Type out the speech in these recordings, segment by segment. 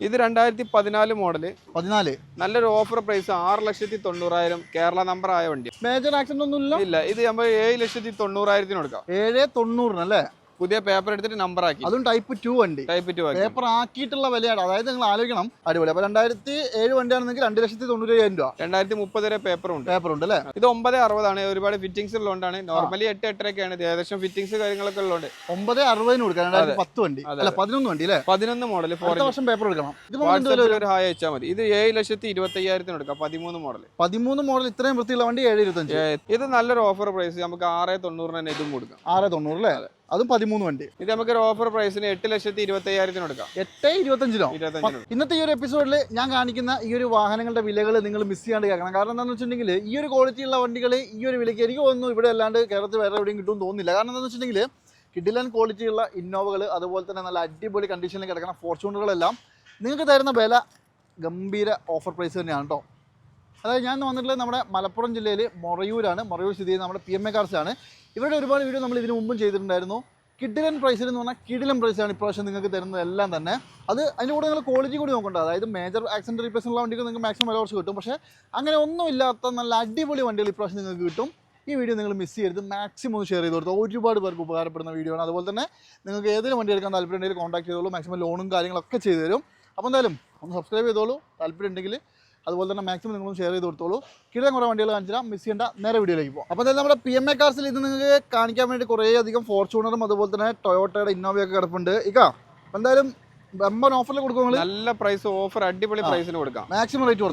ഇത് രണ്ടായിരത്തി പതിനാല് മോഡൽ. പതിനാല്. നല്ലൊരു ഓഫർ പ്രൈസ് ആറ് ലക്ഷത്തി തൊണ്ണൂറായിരം കേരള നമ്പർ ആയ വണ്ടി. മേജർ ആക്സിഡന്റ് ഒന്നും ഇല്ല ഇത് നമ്മൾ ഏഴ് ലക്ഷത്തി തൊണ്ണൂറായിരത്തിന് കൊടുക്കാം. ഏഴ് തൊണ്ണൂറിന് അല്ലേ? പുതിയ പേപ്പർ എടുത്തിട്ട് നമ്പർ ആക്കി. അതും ടൈപ്പ് ടു വണ്ടി. ടൈപ്പ് ടു പേപ്പർ ആക്കിയിട്ടുള്ള വിലയാണ്. അതായത് നിങ്ങൾ ആലോചിക്കണം. അടിപൊളി. അപ്പൊ രണ്ടായിരത്തി ഏഴ് വണ്ടിയാണെങ്കിൽ രണ്ട് ലക്ഷത്തി തൊണ്ണൂറ്റി രൂപ. രണ്ടായിരത്തി മുപ്പത് വരെ പേപ്പർ ഉണ്ട്. പേപ്പർ ഉണ്ട് അല്ലേ? ഇത് ഒമ്പത് അറുപതാണ്. ഒരുപാട് ഫിറ്റിംഗ്സ് ഉള്ളതുകൊണ്ടാണ്. നോർമലി എട്ട് എട്ടരക്കാണ്. ഏകദേശം ഫിറ്റിംഗ്സ് കാര്യങ്ങളൊക്കെ ഉള്ളതുകൊണ്ട്. ഒമ്പത് അറുപതിന് കൊടുക്കാം. രണ്ടായിരത്തി പത്ത് വണ്ടി. അല്ല പതിനൊന്ന് വണ്ടി അല്ലേ? പതിനൊന്ന് മോഡൽ വർഷം പേപ്പർ എടുക്കണം? ഒരു ഹായ് അയച്ചാൽ മതി. ഇത് ഏഴ് ലക്ഷത്തി ഇരുപത്തി അയ്യായിരത്തിന് എടുക്കാം പതിമൂന്ന് മോഡൽ പതിമൂന്ന് മോഡൽ ഇത്രയും വൃത്തിയുള്ള വണ്ടി ഏഴ് ഇരുപത്തഞ്ച്. ഇത് നല്ലൊരു ഓഫർ പ്രൈസ് നമുക്ക് ആറ് തൊണ്ണൂറിന് തന്നെ ഇതും കൊടുക്കാം. ആറ് തൊണ്ണൂറ് അല്ലേ? അതും പതിമൂന്ന് വണ്ടി. ഇത് നമുക്ക് ഒരു ഓഫർ പ്രൈസിന് എട്ട് ലക്ഷത്തി ഇരുപത്തി അയ്യായിരത്തിന് എടുക്കാം എട്ട് ഇരുപത്തഞ്ചിനോ? ഇന്നത്തെ ഈ ഒരു എപ്പിസോഡിൽ ഞാൻ കാണിക്കുന്ന ഈ ഒരു വാഹനങ്ങളുടെ വിലകൾ നിങ്ങൾ മിസ് ചെയ്യാണ്ട് കേൾക്കണം. കാരണം എന്താണെന്ന് വെച്ചിട്ടുണ്ടെങ്കിൽ ഈ ഒരു ക്വാളിറ്റിയുള്ള വണ്ടികൾ ഈ ഒരു വിലയ്ക്ക് എനിക്ക് തോന്നുന്നു ഇവിടെ അല്ലാണ്ട് കേരളത്തിൽ വേറെ എവിടെയും കിട്ടുമെന്ന് തോന്നുന്നില്ല. കാരണം എന്താണെന്ന് വെച്ചിട്ടുണ്ടെങ്കിൽ കിഡിലൻ ക്വാളിറ്റിയുള്ള ഇന്നോവകൾ അതുപോലെ തന്നെ നല്ല അടിപൊളി കണ്ടീഷനിൽ കിടക്കുന്ന ഫോർച്യൂണറുകളെല്ലാം നിങ്ങൾക്ക് തരുന്ന വില ഗംഭീര ഓഫർ പ്രൈസ് തന്നെയാണ് കേട്ടോ അതായത് ഞാൻ വന്നിട്ടുള്ളത് നമ്മുടെ മലപ്പുറം ജില്ലയിൽ മൊറയൂരാണ്. മൊറയൂർ സ്ഥിതി ചെയ്യുന്ന നമ്മുടെ പി എം എ കാർസാണ് ഇവരുടെ ഒരുപാട് വീഡിയോ നമ്മൾ ഇതിനു മുമ്പും ചെയ്തിട്ടുണ്ടായിരുന്നു. കിഡിലൻ പ്രൈസിൽ എന്ന് പറഞ്ഞാൽ കിഡിലൻ പ്രൈസാണ് ഇപ്രാവശ്യം നിങ്ങൾക്ക് തരുന്നത് എല്ലാം തന്നെ. അത് അതിന്റെ കൂടെ നിങ്ങൾ ക്വാളിറ്റി കൂടി നോക്കണ്ട. അതായത് മേജർ ആക്സിഡന്റ് റീപ്ലേസ് ഉള്ള വണ്ടികൾ നിങ്ങൾക്ക് മാക്സിമം വില കുറച്ച് കിട്ടും. പക്ഷേ അങ്ങനെ ഒന്നും ഇല്ലാത്ത നല്ല അടിപൊളി വണ്ടികൾ ഇപ്രാവശ്യം നിങ്ങൾക്ക് കിട്ടും. ഈ വീഡിയോ നിങ്ങൾ മിസ് ചെയ്യരുത്. മാക്സിമം ഒന്ന് ഷെയർ ചെയ്ത് കൊടുത്തു ഒരുപാട് പേർക്ക് ഉപകാരപ്പെടുന്ന വീഡിയോ ആണ്. അതുപോലെ തന്നെ നിങ്ങൾക്ക് ഏതെങ്കിലും വണ്ടി എടുക്കാൻ താല്പര്യം ഉണ്ടെങ്കിൽ കോൺടാക്ട് ചെയ്തോളൂ മാക്സിമം ലോണും കാര്യങ്ങളൊക്കെ ചെയ്തു തരും അപ്പോൾ എന്തായാലും ഒന്ന് സബ്സ്ക്രൈബ് ചെയ്തോളൂ. താല്പര്യം ഉണ്ടെങ്കിൽ അതുപോലെ തന്നെ മാക്സിമം നിങ്ങളും ഷെയർ ചെയ്ത് കൊടുത്തോളൂ. കിഴൻ കുറേ വണ്ടികൾ കാണിച്ചാൽ മിസ് ചെയ്യേണ്ട നേരെ വീഡിയോയിലേക്ക് പോകും. അപ്പോൾ എന്തായാലും നമ്മുടെ പി എം എ കാർസിൽ ഇത് നിങ്ങൾക്ക് കാണിക്കാൻ വേണ്ടി കുറേയധികം ഫോർച്യൂണറും അതുപോലെ തന്നെ ടൊയോട്ടയുടെ ഇന്നോവയൊക്കെ കിടപ്പുണ്ട്. ഇക്കാ എന്തായാലും ബമ്പൻ ഓഫറിൽ കൊടുക്കും നല്ല പ്രൈസ് ഓഫർ അടിപൊളി പ്രൈസിന് കൊടുക്കാം. മാക്സിമം റേറ്റ്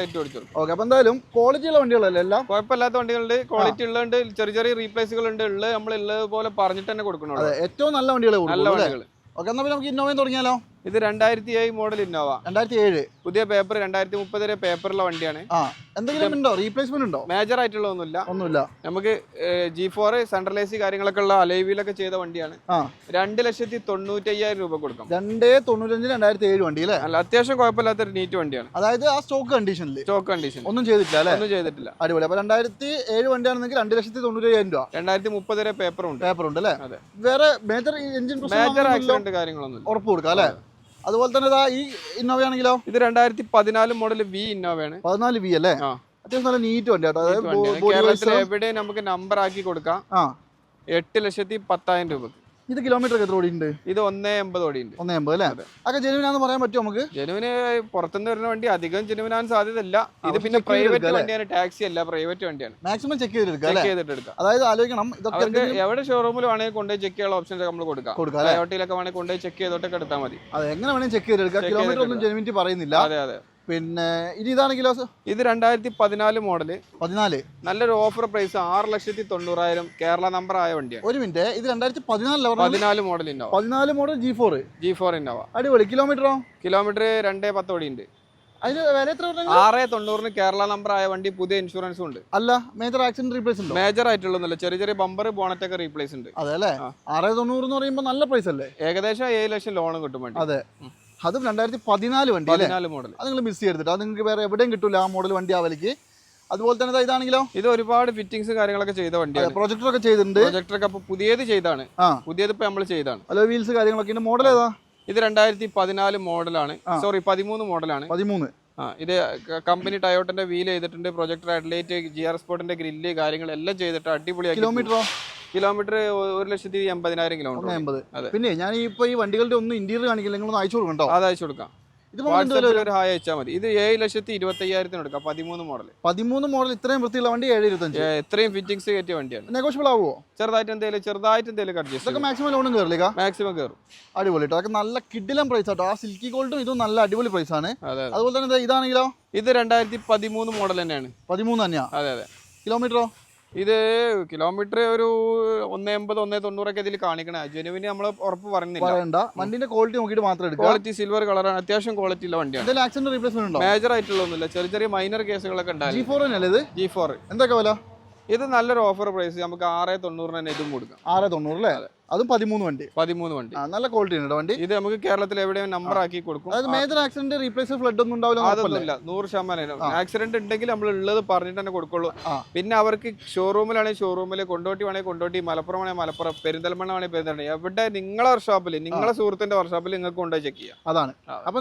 റേറ്റ് കൊടുത്തു ഓക്കെ അപ്പോൾ എന്തായാലും ക്വാളിറ്റി ഉള്ള വണ്ടികളല്ലേ എല്ലാം? കുഴപ്പമില്ലാത്ത വണ്ടികളുണ്ട്. ക്വാളിറ്റി ഉള്ളതുണ്ട്. ചെറിയ ചെറിയ റീപ്ലേസുകൾ ഉണ്ട് ഉള്ളത് നമ്മൾ ഉള്ളത് പോലെ പറഞ്ഞിട്ട് തന്നെ കൊടുക്കണുള്ളൂ. അതെ ഏറ്റവും നല്ല വണ്ടികളെ നല്ല കൊടുക്കും വണ്ടികൾ ഓക്കെ എന്നാൽ നമുക്ക് ഇന്നോവയും തുടങ്ങിയാലോ? ഇത് രണ്ടായിരത്തി ഏഴ് മോഡൽ ഇന്നോവ രണ്ടായിരത്തി ഏഴ് പുതിയ പേപ്പർ രണ്ടായിരത്തി മുപ്പത് വരെ പേപ്പറുള്ള വണ്ടിയാണ്. ആ എന്തെങ്കിലും ഉണ്ടോ? റീപ്ലേസ്മെന്റ് ഉണ്ടോ? മേജർ ആയിട്ടുള്ള ഒന്നുമില്ല. ഒന്നുമില്ല നമുക്ക് G four central A C കാര്യങ്ങളൊക്കെ ഉള്ള അലൈവിലൊക്കെ ചെയ്ത വണ്ടിയാണ്. രണ്ട് ലക്ഷത്തി തൊണ്ണൂറ്റി അയ്യായിരം രൂപ കൊടുക്കാം. രണ്ടേ തൊണ്ണൂറ്റഞ്ച് രണ്ടായിരത്തി ഏഴ് വണ്ടി അല്ലേ? അല്ല അത്യാവശ്യം കുഴപ്പമില്ലാത്തൊരു നീറ്റ് വണ്ടിയാണ്. അതായത് ആ സ്റ്റോക്ക് കണ്ടീഷനിൽ സ്റ്റോക്ക് കണ്ടീഷൻ ഒന്നും ചെയ്തിട്ടില്ല അല്ലേ? ഒന്നും ചെയ്തിട്ടില്ല. അടിപൊളി. അപ്പൊ രണ്ടായിരത്തി ഏഴ് വണ്ടിയാണെങ്കിൽ രണ്ട് ലക്ഷത്തി തൊണ്ണൂറ്റയ്യായിരം രൂപ. രണ്ടായിരത്തി മുപ്പത് വരെ പേപ്പർ ഉണ്ട്. പേപ്പർ ഉണ്ട് അല്ലേ? വേറെ മേജർ എഞ്ചിൻ മേജർ ആക്സിഡന്റ് കാര്യങ്ങളൊന്നും ഉറപ്പ് കൊടുക്കാം അല്ലേ? അതുപോലെ തന്നെ ഇതാ ഈ ഇന്നോവ ആണെങ്കിലോ? ഇത് രണ്ടായിരത്തി പതിനാല് മോഡൽ വി ഇന്നോവയാണ് പതിനാല് വി അല്ലേ. അത്യാവശ്യം നല്ല നീറ്റ് വണ്ടി കേട്ടോ. അതായത്. കേരളത്തിൽ എവിടെ നമുക്ക് നമ്പർ ആക്കി കൊടുക്കാം? എട്ട് ലക്ഷത്തി പത്തായിരം രൂപക്ക്. ഇത് കിലോമീറ്റർ എത്ര ഓടിയുണ്ട് ഇത് ഒന്നേ എൺപത് ഓടിയുണ്ട് ഒന്നേ എൺപത് അല്ലേ? അതെ. അതൊക്കെ ജെനുവിനാന്ന് പറയാൻ പറ്റുമോ നമുക്ക്? ജനുവിന് പുറത്തുനിന്ന് വരുന്ന വണ്ടി അധികം ജനുവിനാൻ സാധ്യതയില്ല. ഇത് പിന്നെ പ്രൈവറ്റ് വണ്ടിയാണ് ടാക്സി അല്ല പ്രൈവറ്റ് വണ്ടിയാണ്. മാക്സിമം ചെക്ക് ചെയ്തെടുക്കുക അതായത് ആലോചിക്കണം ഇതൊക്കെ എവിടെ ഷോറൂമിൽ വേണമെങ്കിൽ കൊണ്ടുപോയി ചെക്ക് ചെയ്യാനുള്ള ഓപ്ഷൻസ് നമ്മൾ കൊടുക്കാം. ടയോട്ടയിലൊക്കെ വേണമെങ്കിൽ കൊണ്ടുപോയി ചെക്ക് ചെയ്തോട്ടൊക്കെ എടുത്താൽ മതി. അതെ എങ്ങനെ വേണമെങ്കിൽ ചെക്ക് ചെയ്തെടുക്കുക Check കിലോമീറ്റർ ഒന്നും ജെനുവിനിറ്റി പറയുന്നില്ല. അതെ അതെ. പിന്നെ ഇനി ഇതാണെങ്കിലോ ഇത് രണ്ടായിരത്തി പതിനാല് മോഡൽ. പതിനാല്. നല്ലൊരു ഓഫർ പ്രൈസ് ആറ് ലക്ഷത്തി തൊണ്ണൂറായിരം കേരള നമ്പർ ആയ വണ്ടിയാണ്. ഒരു മിനിറ്റ്. ഇത് രണ്ടായിരത്തി പതിനാല് പതിനാല് മോഡൽ ഇന്നോവ പതിനാല് model G four G four Innova അടിപൊളി. കിലോമീറ്ററോ? കിലോമീറ്റർ രണ്ടേ പത്ത് ഉണ്ട് അതിന് വില എത്ര ആറ് തൊണ്ണൂറിന് കേരള നമ്പർ ആയ വണ്ടി പുതിയ ഇൻഷുറൻസും ഉണ്ട്. അല്ല മേജർ ആക്സിഡന്റ് റീപ്ലേസ് ഉണ്ട്? മേജർ ആയിട്ടുള്ളതല്ല ചെറിയ ചെറിയ ബമ്പർ ബോണറ്റ് ഒക്കെ റീപ്ലേസ് ഉണ്ട്. അതെ അല്ലേ. ആറ് തൊണ്ണൂറ് എന്ന് പറയുമ്പോൾ നല്ല പ്രൈസ് അല്ലേ? ഏകദേശം ഏഴ് ലക്ഷം ലോൺ കിട്ടും വണ്ടി. അതെ. അതും രണ്ടായിരത്തി പതിനാല് വണ്ടി പതിനാല് മോഡൽ അത് നിങ്ങൾ മിസ് ചെയ്തിട്ട് അത് നിങ്ങൾക്ക് വേറെ എവിടെയും കിട്ടില്ല ആ മോഡൽ വണ്ടി ആ വിലയ്ക്ക്. അതുപോലെ തന്നെ ഇതാണെങ്കിലോ? ഇത് ഒരുപാട് ഫിറ്റിംഗ്സ് കാര്യങ്ങളൊക്കെ ചെയ്ത വണ്ടിയാണ്. പ്രൊജക്ടർ ഒക്കെ ചെയ്തിട്ടുണ്ട്. പ്രൊജക്ടർ ഒക്കെ പുതിയത് ചെയ്താണ്. പുതിയത് ഇപ്പൊ നമ്മൾ ചെയ്താണ്. അല്ലോ വീൽസ് കാര്യങ്ങളൊക്കെ മോഡൽ ഏതാ? ഇത് രണ്ടായിരത്തി പതിനാല് മോഡലാണ് സോറി പതിമൂന്ന് മോഡലാണ് പതിമൂന്ന്. ആ ഇത് കമ്പനി ടയോട്ടന്റെ വീൽ ചെയ്തിട്ടുണ്ട്. പ്രൊജക്ടർ ഹെഡ്ലൈറ്റ് ജി ആർ സ്പോർട്ടിന്റെ ഗ്രില്ല് കാര്യങ്ങളെല്ലാം ചെയ്തിട്ട് അടിപൊളിയാക്കി. കിലോമീറ്ററോ? കിലോമീറ്റർ ഒരു ലക്ഷത്തി എൺപതിനായിരം കിലോമീറ്റർ എൺപത്. പിന്നെ ഞാൻ ഇപ്പൊ ഈ വണ്ടികളുടെ ഒന്നും ഇന്റീരിയർ കാണിക്കില്ല. നിങ്ങൾ ഒന്ന് അയച്ചു കൊടുക്കണ്ടോ അത് അയച്ചു കൊടുക്കാം? ഒരു ഹായ് അയച്ചാൽ മതി. ഇത് ഏഴ് ലക്ഷത്തി ഇരുപത്തി അയ്യായിരത്തിന് എടുക്കാം. പതിമൂന്ന് മോഡൽ പതിമൂന്ന് മോഡൽ ഇത്രയും വൃത്തിയുള്ള വണ്ടി ഏഴ് ഇരുപത്തഞ്ച്. ഇത്രയും ഫിറ്റിംഗ്സ് കയറ്റിയ വണ്ടിയാണ്. നെഗോഷ്യബിൾ ആവുമോ ചെറുതായിട്ട് എന്തെങ്കിലും ചെറുതായിട്ട് എന്തെങ്കിലും ഇതൊക്കെ മാക്സിമം ലോണും കയറില്ല മാക്സിമം കയറും അടിപൊളി കേട്ടോ അതൊക്കെ നല്ല കിഡിലം പ്രൈസ് ആട്ടോ. ആ സിൽക്കി ഗോൾഡും ഇതും നല്ല അടിപൊളി പ്രൈസ് ആണ്. അതെ അതെ. അതുപോലെ തന്നെ ഇതാണെങ്കിലോ? ഇത് രണ്ടായിരത്തി പതിമൂന്ന് മോഡൽ തന്നെയാണ്. പതിമൂന്ന് തന്നെയാ? അതെ അതെ. കിലോമീറ്ററോ ഇത് കിലോമീറ്റർ ഒരു ഒന്ന് എൺപത് ഒന്നേ തൊണ്ണൂറൊക്കെ ഇതിൽ കാണിക്കണ. ജനുവിന് നമ്മൾ ഉറപ്പ് പറയുന്നില്ല. പറയണ്ട. വണ്ടിന്റെ ക്വാളിറ്റി നോക്കിയിട്ട് മാത്രം എടുക്കുക. ക്വാളിറ്റി സിൽവർ കളറാണ് അത്യാവശ്യം ക്വാളിറ്റി ഉള്ള വണ്ടിയാണ്. ആക്സിഡന്റ് റീപ്ലേസ്മെന്റ് ഉണ്ടോ? മേജർ ആയിട്ടുള്ളൊന്നുമില്ല ചെറിയ ചെറിയ മൈനർ കേസുകളൊക്കെ ജി ഉണ്ടായിരുന്നു ഫോർ തന്നെയല്ലേ ഇത്? ജി ഫോർ എന്തൊക്കെ വില? ഇത് നല്ലൊരു ഓഫർ പ്രൈസ് നമുക്ക് ആറ് തൊണ്ണൂറിന് തന്നെ ഇതും കൊടുക്കാം. ആറ് തൊണ്ണൂറ് അല്ലേ? അതും പതിമൂന്ന് വണ്ടി. പതിമൂന്ന് വണ്ടി. നല്ല ക്വാളിറ്റി ഉണ്ട് വണ്ടി. ഇത് നമുക്ക് കേരളത്തിൽ എവിടെയും നമ്പർ ആക്കി കൊടുക്കും. അതായത് മേജർ ആക്സിഡന്റ് റീപ്ലേസ് ഫ്ലഡ് ഒന്നും ഉണ്ടാവില്ല? അതൊന്നുമില്ല. നൂറ് ശതമാനം. ആക്സിഡന്റ് ഉണ്ടെങ്കിൽ നമ്മൾ ഉള്ളത് പറഞ്ഞിട്ട് തന്നെ കൊടുക്കുള്ളൂ. പിന്നെ അവർക്ക് ഷോറൂമിലാണെങ്കിൽ ഷോറൂമിൽ കൊണ്ടോട്ടി വേണേൽ കൊണ്ടോട്ടി മലപ്പുറം ആണെങ്കിൽ മലപ്പുറം പെരിന്തൽമണ്ണ ആണെങ്കിൽ പെരിന്തൽമണ്ണ. എവിടെ നിങ്ങളെ വർഷോപ്പിൽ നിങ്ങളെ സുഹൃത്തിന്റെ വർഷോപ്പിൽ നിങ്ങൾക്ക് കൊണ്ടുപോയി ചെക്ക് ചെയ്യാം. അതാണ്. അപ്പൊ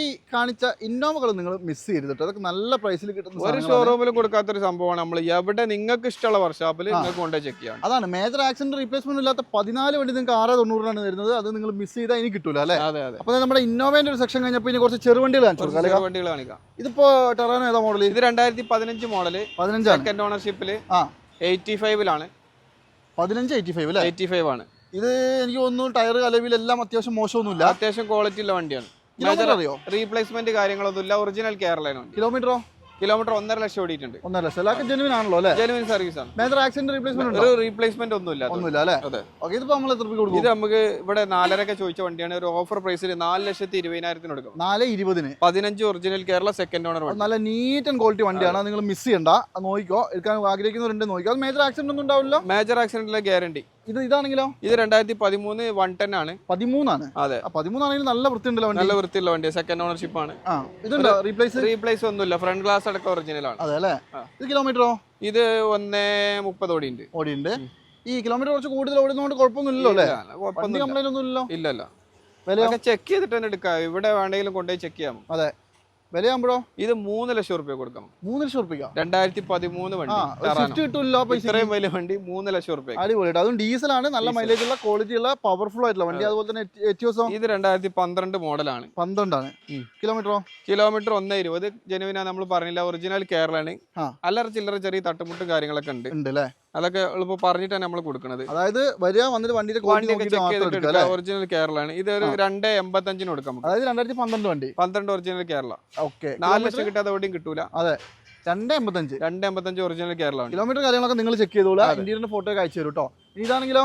ഈ കാണിച്ച ഇന്നോവകൾ നിങ്ങൾ മിസ് ചെയ്തിട്ട് അതൊക്കെ നല്ല പ്രൈസിൽ കിട്ടുന്ന ഒരു ഷോറൂമിൽ കൊടുക്കാത്ത ഒരു സംഭവമാണ് നമ്മൾ എവിടെ നിങ്ങൾക്ക് ഇഷ്ടമുള്ള വർഷോപ്പിൽ നിങ്ങൾക്ക് കൊണ്ടുപോയി ചെക്ക് ചെയ്യാം. അതാണ്. മേജർ ആക്സിഡന്റ് റീപ്ലേസ്മെന്റ് ഇല്ലാത്ത പതിനാല് വണ്ടി നിങ്ങൾക്ക് ആറ് തൊണ്ണൂറിനാണ് വരുന്നത് അത് നിങ്ങൾ മിസ് ചെയ്താൽ ഇനി കിട്ടൂല അല്ലേ? അതെ അതെ. അപ്പൊ നമ്മുടെ ഇന്നോവേന്റെ ഒരു സെക്ഷൻ കഴിഞ്ഞപ്പോൾ ഇനി കുറച്ച് ചെറുവണ്ടികൾ കാണിച്ചു വണ്ടികൾ കാണിക്കാം. ഇതിപ്പോ ടെറാനോ ഏതാ മോഡൽ ഇത് രണ്ടായിരത്തി പതിനഞ്ച് മോഡൽ പതിനഞ്ചാണ് സെക്കൻഡ് ഓണർഷിപ്പിൽ ആ. എയ്റ്റി ഫൈവിലാണ് പതിനഞ്ച് എയ്റ്റി ഫൈവ് അല്ലേ? എയ്റ്റി ഫൈവ് ആണ്. ഇത് എനിക്ക് തോന്നുന്നു ടയർ കലവിലെല്ലാം അത്യാവശ്യം മോശമൊന്നുമില്ല. അത്യാവശ്യം ക്വാളിറ്റി ഉള്ള വണ്ടിയാണ്. റീപ്ലേസ്മെന്റ് കാര്യങ്ങളൊന്നുമില്ല. ഒറിജിനൽ വണ്ടി. കിലോമീറ്ററോ കിലോമീറ്റർ ഒന്നര ലക്ഷം ഓടിയിട്ടുണ്ട്. ഒന്നര ലക്ഷം. എല്ലാവർക്കും ജെനുവിൻ ആണല്ലോ അല്ലേ? ജെനുവിൻ സർവീസ് ആണ്. മേജർ ആക്സിഡന്റ് റീപ്ലേസ്മെന്റ് ഒരു റീപ്ലേസ്മെന്റ് ഒന്നുമില്ല ഒന്നുമില്ല അല്ലേ? അതെ. ഓക്കെ ഇതിപ്പോ നമ്മൾ എത്ര കൊടുക്കും? ഇത് നമുക്ക് ഇവിടെ നാലരക്കെ ചോദിച്ച വണ്ടിയാണ്. ഒരു ഓഫർ പ്രൈസിൽ നാല് ലക്ഷത്തി ഇരുപതിനായിരത്തിന് എടുക്കും നാല് ഇരുപതിന്? പതിനഞ്ച് ഒറിജിനൽ കേരള സെക്കൻഡ് ഓണർ നല്ല നീറ്റ് ആൻഡ് ക്വാളിറ്റി വണ്ടിയാണ്. നിങ്ങൾ മിസ് ചെയ്യണ്ട. നോക്കിക്കോ. എടുക്കാൻ ആഗ്രഹിക്കുന്നവരുണ്ട് നോക്കിക്കോ. അത് മേജർ ആക്സിഡന്റ് ഒന്നും ഉണ്ടാവില്ല മേജർ ആക്സിഡന്റിലെ ഗ്യാരണ്ടി ഇത് ഇതാണെങ്കിലോ? ഇത് രണ്ടായിരത്തി പതിമൂന്ന് വൺ ടെൻ ആണ്. പതിമൂന്നാണ്? അതെ. പതിമൂന്നാണെങ്കിൽ നല്ല വൃത്തിയുണ്ടല്ലോ വണ്ടി. നല്ല വൃത്തിയുള്ള വണ്ടി സെക്കൻഡ് ഓണർഷിപ്പ് ആണ്. ഇതുണ്ടോ? റീപ്ലേസ് റീപ്ലേസ് ഒന്നുമില്ല. ഫ്രണ്ട് ഗ്ലാസ് അടക്കം ഒറിജിനൽ ആണ്. അതെ അല്ലേ? ഇത് കിലോമീറ്ററോ ഇത് ഒന്നേ മുപ്പത് ഓടി ഉണ്ട് ഓടിയുണ്ട് ഈ കിലോമീറ്റർ കുറച്ച് കൂടുതൽ ഓടുന്നതുകൊണ്ട് കുഴപ്പമൊന്നുമില്ലല്ലോ അല്ലേ? കംപ്ലൈന്റ് ഒന്നും ഇല്ലല്ലോ. ചെക്ക് ചെയ്തിട്ട് തന്നെ എടുക്കാം. ഇവിടെ വേണമെങ്കിലും കൊണ്ടുപോയി ചെക്ക് ചെയ്യാം. അതെ. വിലയാകുമ്പോഴോ ഇത് മൂന്ന് ലക്ഷം റുപ്യ കൊടുക്കണം. മൂന്ന് ലക്ഷം റുപ്യ രണ്ടായിരത്തി പതിമൂന്ന് വണ്ടി കിട്ടില്ല ഇത്രയും വലിയ വണ്ടി മൂന്ന് ലക്ഷം റുപ്യ. അടിപൊളിയായിട്ട് അതും ആണ് നല്ല. മൈലേജ് ഉള്ള ക്വാളിറ്റി ഉള്ള പവർഫുൾ ആയിട്ടുള്ള വണ്ടി. അതുപോലെ തന്നെ എറ്റിയോസോ? ഇത് രണ്ടായിരത്തി പന്ത്രണ്ട് മോഡലാണ്. പന്ത്രണ്ടാണ്. കിലോമീറ്ററോ? കിലോമീറ്റർ ഒന്ന് ഇരുപത്. ജനുവിനാ നമ്മൾ പറഞ്ഞില്ല. ഒറിജിനൽ കേരളാണ്. അല്ലറ ചില്ലറ ചെറിയ തട്ടുമുട്ടും കാര്യങ്ങളൊക്കെ ഉണ്ട്. ഉണ്ട് അല്ലേ അതൊക്കെ എളുപ്പം പറഞ്ഞിട്ടാണ് നമ്മൾ കൊടുക്കുന്നത് അതായത് വരിക വന്നിട്ട് വണ്ടിയുടെ ഒറിജിനൽ കേരളയാണ് ഇത് ഒരു രണ്ട് എൺപത്തഞ്ചിന് കൊടുക്കാം അതായത് രണ്ടായിരത്തി പന്ത്രണ്ട് വണ്ടി. പന്ത്രണ്ട് ഒറിജിനൽ കേരള ഓക്കെ. നാല് ലക്ഷം കിട്ടാതെ എവിടെയും കിട്ടൂല. രണ്ട് എൺപത്തഞ്ച്. രണ്ട് എൺപത്തഞ്ച് ഒറിജിനൽ കേരള ഉണ്ട് കിലോമീറ്റർ കാര്യങ്ങളൊക്കെ നിങ്ങൾ ചെക്ക് ചെയ്തോളൂ. അതെ. ഇന്ത്യയുടെ ഫോട്ടോ അയച്ചു തരും കേട്ടോ ഇതാണെങ്കിലോ?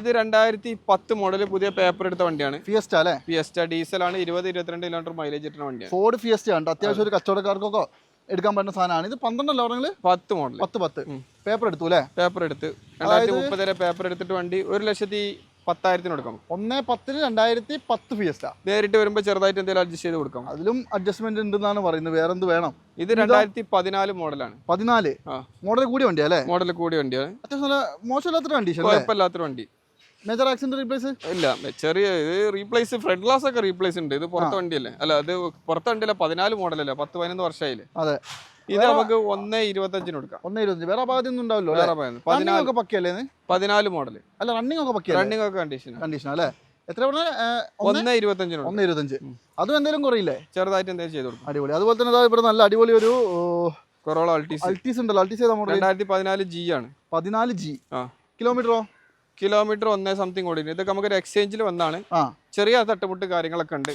ഇത് രണ്ടായിരത്തി പത്ത് മോഡൽ പുതിയ പേപ്പർ എടുത്ത വണ്ടിയാണ്. ഫിയസ്റ്റ അല്ലേ? ഫിയസ്റ്റ ഡീസലാണ് ഇരുപത് ഇരുപത്തിരണ്ട് കിലോമീറ്റർ മൈലേജ് കിട്ടുന്ന വണ്ടിയാണ്. ഫോർഡ് ഫിയസ്റ്റ ഉണ്ട് അത്യാവശ്യം ഒരു കച്ചവടക്കാർക്കൊക്കെ എടുക്കാൻ പറ്റുന്ന സാധനമാണ്. ഇത് പന്ത്രണ്ടല്ലോ പറഞ്ഞത്? പത്ത് മോഡൽ പത്ത് പത്ത്. പേപ്പർ എടുത്തു അല്ലേ? പേപ്പർ എടുത്ത്. രണ്ടായിരത്തി മുപ്പത് വരെ പേപ്പർ എടുത്തിട്ട് വണ്ടി ഒരു ലക്ഷത്തി പത്തായിരത്തിന് കൊടുക്കാം. ഒന്നേ പത്തിന് രണ്ടായിരത്തി പത്ത് ഫിയസ്റ്റ നേരിട്ട് വരുമ്പോൾ ചെറുതായിട്ട് എന്തെങ്കിലും അഡ്ജസ്റ്റ് ചെയ്ത് കൊടുക്കാം. അതിലും അഡ്ജസ്റ്റ്മെന്റ് ഉണ്ടെന്നാണ് പറയുന്നത്. വേറെ എന്ത് വേണം? ഇത് രണ്ടായിരത്തി പതിനാല് മോഡലാണ്. പതിനാല്. മോഡൽ കൂടിയ വണ്ടിയാ അല്ലേ? മോഡൽ കൂടിയ വണ്ടിയാണ് അത്യാവശ്യം നല്ല മോശമില്ലാത്തൊരു വണ്ടി കുഴപ്പമില്ലാത്തൊരു വണ്ടി. മേജർ ആക്സിഡന്റ് റീപ്ലേസ് ഇല്ല ചെറിയ ഇത് റീപ്ലേസ് ഫ്രണ്ട് ഗ്ലാസ് ഒക്കെ റീപ്ലേസ് ഉണ്ട്. ഇത് പുറത്തെ വണ്ടിയല്ലേ? അല്ല അത് പുറത്തെ വണ്ടിയല്ല പതിനാല് മോഡലല്ലേ? പത്ത് പതിനൊന്ന് വർഷമായില്ലേ അതെ. ഇത് നമുക്ക് ഒന്ന് ഇരുപത്തഞ്ചിന് കൊടുക്കാം. ഒന്ന് ഇരുപത്തഞ്ച്. വേറെ ഭാഗത്തൊന്നും ഉണ്ടാവില്ലോ വേറെ റണ്ണിംഗ് പതിനാല്. ഒക്കെ പക്കയല്ലേ ഇത്? പതിനാല് മോഡൽ അല്ല റണ്ണിംഗ് ഒക്കെ പക്കിയ റണ്ണിംഗ് ഒക്കെ കണ്ടീഷൻ കണ്ടീഷൻ അല്ലേ? എത്ര പറഞ്ഞ? ഒന്ന്? ഇരുപത്തഞ്ചിന് ഒന്ന് ഇരുപത്തഞ്ച്. അതും എന്തെങ്കിലും കുറയില്ലേ? ചെറുതായിട്ട് എന്തെങ്കിലും ചെയ്ത് കൊടുക്കും. അടിപൊളി. അതുപോലെ തന്നെ ഇവിടെ നല്ല അടിപൊളി ഒരു കൊറോള അൾട്ടീസ് അൾട്ടീസ് ഉണ്ടല്ലോ. അൾട്ടീസ് മോഡൽ രണ്ടായിരത്തി പതിനാല് ജി ആണ്. പതിനാല് ജി ആ. കിലോമീറ്ററോ കിലോമീറ്റർ ഒന്നേ സംതിങ് ഓടി ഇതൊക്കെ നമുക്ക് ഒരു എക്സ്ചേഞ്ചിൽ വന്നാണ്. ചെറിയ തട്ടുമുട്ട് കാര്യങ്ങളൊക്കെ ഉണ്ട്.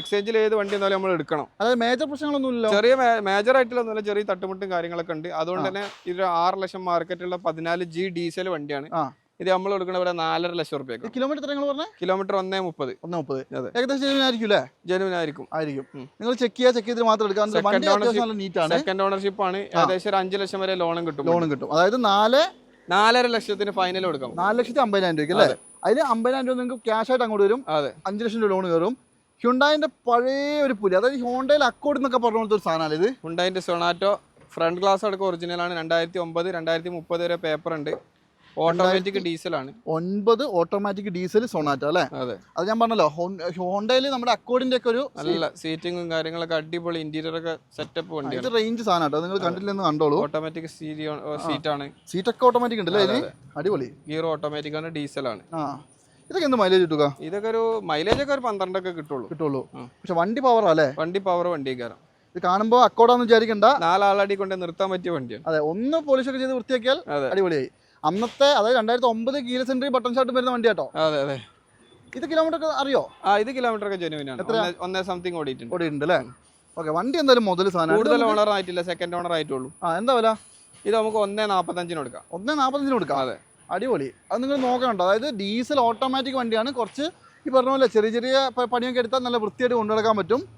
എക്സ്ചേഞ്ചിൽ ഏത് വണ്ടി എന്നാലും നമ്മൾ എടുക്കണം. അതായത് മേജർ പ്രശ്നങ്ങളൊന്നും ഇല്ലല്ലോ ചെറിയ മേജർ ആയിട്ടുള്ള ചെറിയ തട്ടുമുട്ടും കാര്യങ്ങളൊക്കെ ഉണ്ട്. അതുകൊണ്ട് തന്നെ ഇത് ആറ് ലക്ഷം മാർക്കറ്റുള്ള പതിനാല് ജി ഡീസൽ വണ്ടിയാണ്. ഇത് നമ്മൾ കൊടുക്കുന്ന ഇവിടെ നാലര ലക്ഷം റുപ്യ കിലോമീറ്റർ നിങ്ങൾ കിലോമീറ്റർ ഒന്നേ മുപ്പത്. ഒന്ന് മുപ്പത്. ഏകദേശം ജെനുവിൻ ആയിരിക്കും അല്ലേ? ജെനുവിൻ ആയിരിക്കും. ആയിരിക്കും. നിങ്ങൾ ചെക്ക് ചെയ്യുക ചെക്ക് ചെയ്തിട്ട് മാത്രം എടുക്കാം. സെക്കൻഡ് ഓണർഷിപ്പ് ആണ്. ഏകദേശം ഒരു അഞ്ച് ലക്ഷം വരെ ലോണും കിട്ടും. ലോണും കിട്ടും. അതായത് നാല് നാലര ലക്ഷത്തിന് ഫൈനൽ കൊടുക്കാം. നാല് ലക്ഷത്തി അമ്പതിനായിരം രൂപയ്ക്ക് അല്ലേ? അതിൽ അമ്പതിനായിരം രൂപ നിങ്ങൾക്ക് ക്യാഷ് ആയിട്ട് അങ്ങോട്ട് വരും. അതെ. അഞ്ച് ലക്ഷം രൂപ ലോൺ കയറും. ഹ്യുണ്ടായിന്റെ പഴയ ഒരു പുലി അതായത് ഹോണ്ടയിൽ അക്കോർഡ് എന്നൊക്കെ പറഞ്ഞ പോലത്തെ ഒരു സാധനമാണ് ഇത്. ഹുണ്ടായിന്റെ സൊണാറ്റോ ഫ്രണ്ട് ഗ്ലാസ് അടക്കം ഒറിജിനലാണ് രണ്ടായിരത്തി ഒമ്പത് രണ്ടായിരത്തി മുപ്പത് വരെ പേപ്പർ ഉണ്ട്. ഓട്ടോമാറ്റിക് ഡീസലാണ് ഒൻപത് ഓട്ടോമാറ്റിക് ഡീസൽ സൊണാറ്റ അല്ലേ? അതെ. അത് ഞാൻ പറഞ്ഞല്ലോ ഹോണ്ടയിൽ നമ്മുടെ അക്കോർഡിന്റെ ഒക്കെ ഒരു നല്ല സീറ്റിംഗും കാര്യങ്ങളൊക്കെ അടിപൊളി ഇന്റീരിയർ ഒക്കെ സെറ്റപ്പ് ഇത് വണ്ടിയാണ് റേഞ്ച് സാധനം നിങ്ങൾ കണ്ടില്ലെന്ന് കണ്ടോളൂ. ഓട്ടോമാറ്റിക് സീറ്റ് ആണ്. സീറ്റ് ഒക്കെ ഓട്ടോമാറ്റിക് ഉണ്ടല്ലേ അടിപൊളി. ഗിയർ ഓട്ടോമാറ്റിക് ആണ് ഡീസലാണ് ആ ഇതൊക്കെ എന്ത് മൈലേജ് കിട്ടുക? ഇതൊക്കെ ഒരു മൈലേജ് ഒക്കെ ഒരു പന്ത്രണ്ടൊക്കെ കിട്ടുള്ളൂ. കിട്ടുള്ളൂ. പക്ഷെ വണ്ടി പവർ അല്ലേ? വണ്ടി പവർ വണ്ടി കയറാം ഇത് കാണുമ്പോൾ അക്കോടാന്ന് വിചാരിക്കണ്ട. നാലാളടി കൊണ്ട് നിർത്താൻ പറ്റിയ വണ്ടിയാണ്. അതെ ഒന്ന് പോളിഷ് ഒക്കെ ചെയ്ത് വൃത്തിയാക്കിയാൽ അടിപൊളിയായി. അന്നത്തെ അതായത് രണ്ടായിരത്തി ഒമ്പത് കീല സെൻട്രി ബട്ടൺ ഷർട്ട് വരുന്ന വണ്ടി കേട്ടോ. അതെ അതെ. ഇത് കിലോമീറ്റർ ഒക്കെ അറിയോ? ആ ഇത് കിലോമീറ്റർ ഒക്കെ ജെനുവിൻ ആണ്. ഒന്നേ- സംതിങ് ഓടിയിട്ടുണ്ട്. ഓടിയിട്ടുണ്ട് അല്ലേ? ഓക്കെ വണ്ടി എന്തായാലും മുതൽ സാധനം. കൂടുതൽ ഓണർ ആയിട്ടില്ല സെക്കൻഡ് ഓണർ ആയിട്ടുള്ളൂ. ആ എന്താ വില? ഇത് നമുക്ക് ഒന്നേ നാൽപ്പത്തഞ്ചിന് കൊടുക്കാം. ഒന്നേ നാൽപ്പത്തഞ്ചിന് കൊടുക്കാം? അതെ. അടിപൊളി. അത് നിങ്ങൾ നോക്കണ്ട അതായത് ഡീസൽ ഓട്ടോമാറ്റിക് വണ്ടിയാണ്. കുറച്ച് ഈ പറഞ്ഞ പോലെ ചെറിയ ചെറിയ പണിയൊക്കെ എടുത്താൽ നല്ല വൃത്തിയായിട്ട് കൊണ്ടുനടക്കാൻ പറ്റും.